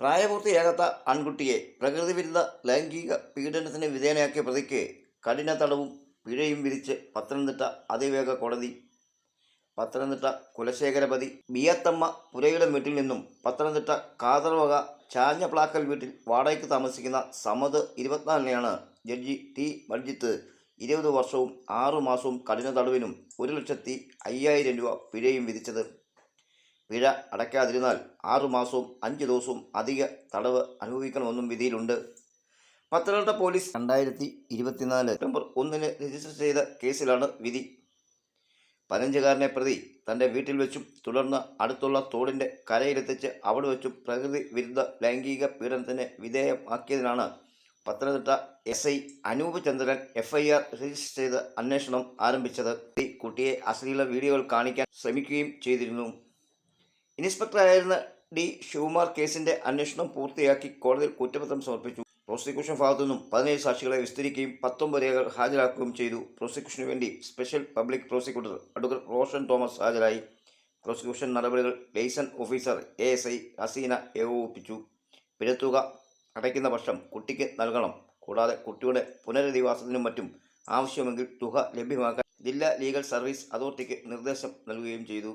പ്രായപൂർത്തിയാകാത്ത ആൺകുട്ടിയെ പ്രകൃതിവിരുദ്ധ ലൈംഗിക പീഡനത്തിന് വിധേയനാക്കിയ പ്രതിക്ക് കഠിന തടവും പിഴയും വിധിച്ച് പത്തനംതിട്ട അതിവേഗ കോടതി. പത്തനംതിട്ട കുലശേഖരപതി ബിയത്തമ്മ പുരയുടെ വീട്ടിൽ നിന്നും പത്തനംതിട്ട കാതർവക ചാഞ്ഞപ്ലാക്കൽ വീട്ടിൽ വാടകയ്ക്ക് താമസിക്കുന്ന സമത് ഇരുപത്തിനാലിനെയാണ് ജഡ്ജി ടി മർജിത്ത് ഇരുപത് വർഷവും ആറു മാസവും കഠിന തടവിനും ഒരു ലക്ഷത്തി അയ്യായിരം രൂപ പിഴയും വിധിച്ചത്. പിഴ അടയ്ക്കാതിരുന്നാൽ ആറുമാസവും അഞ്ച് ദിവസവും അധിക തടവ് അനുഭവിക്കണമെന്നും വിധിയിലുണ്ട്. പത്തനംതിട്ട പോലീസ് രണ്ടായിരത്തി ഇരുപത്തിനാല് സെപ്റ്റംബർ ഒന്നിന് രജിസ്റ്റർ ചെയ്ത കേസിലാണ് വിധി. പതിനഞ്ചുകാരനെ പ്രതി തന്റെ വീട്ടിൽ വെച്ചും തുടർന്ന് അടുത്തുള്ള തോടിന്റെ കരയിലെത്തിച്ച് അവിടെ വെച്ചും പ്രകൃതി വിരുദ്ധ ലൈംഗിക പീഡനത്തിന് വിധേയമാക്കിയതിനാണ് Pathanamthitta S I Anoop Chandran F I R register ചെയ്ത് അന്വേഷണം ആരംഭിച്ചത്. കുട്ടിയെ അശ്ലീല വീഡിയോകൾ കാണിക്കാൻ ശ്രമിക്കുകയും ചെയ്തിരുന്നു. ഇൻസ്പെക്ടറായിരുന്ന ഡി ശിവകുമാർ കേസിന്റെ അന്വേഷണം പൂർത്തിയാക്കി കോടതിയിൽ കുറ്റപത്രം സമർപ്പിച്ചു. പ്രോസിക്യൂഷൻ ഭാഗത്തു നിന്നും പതിനേഴ് സാക്ഷികളെ വിസ്തരിക്കുകയും പത്തൊമ്പത് രേഖകൾ ഹാജരാക്കുകയും ചെയ്തു. പ്രോസിക്യൂഷന് വേണ്ടി special public prosecutor advocate Roshan Thomas ഹാജരായി. പ്രോസിക്യൂഷൻ നടപടികൾ liaison officer A S I Haseena ഏകോപിപ്പിച്ചു. പിഴത്തുക അടയ്ക്കുന്ന പക്ഷം കുട്ടിക്ക് നൽകണം. കൂടാതെ കുട്ടിയുടെ പുനരധിവാസത്തിനും മറ്റും ആവശ്യമെങ്കിൽ തുക ലഭ്യമാക്കാൻ ജില്ലാ ലീഗൽ സർവീസ് അതോറിറ്റിക്ക് നിർദ്ദേശം നൽകുകയും ചെയ്തു.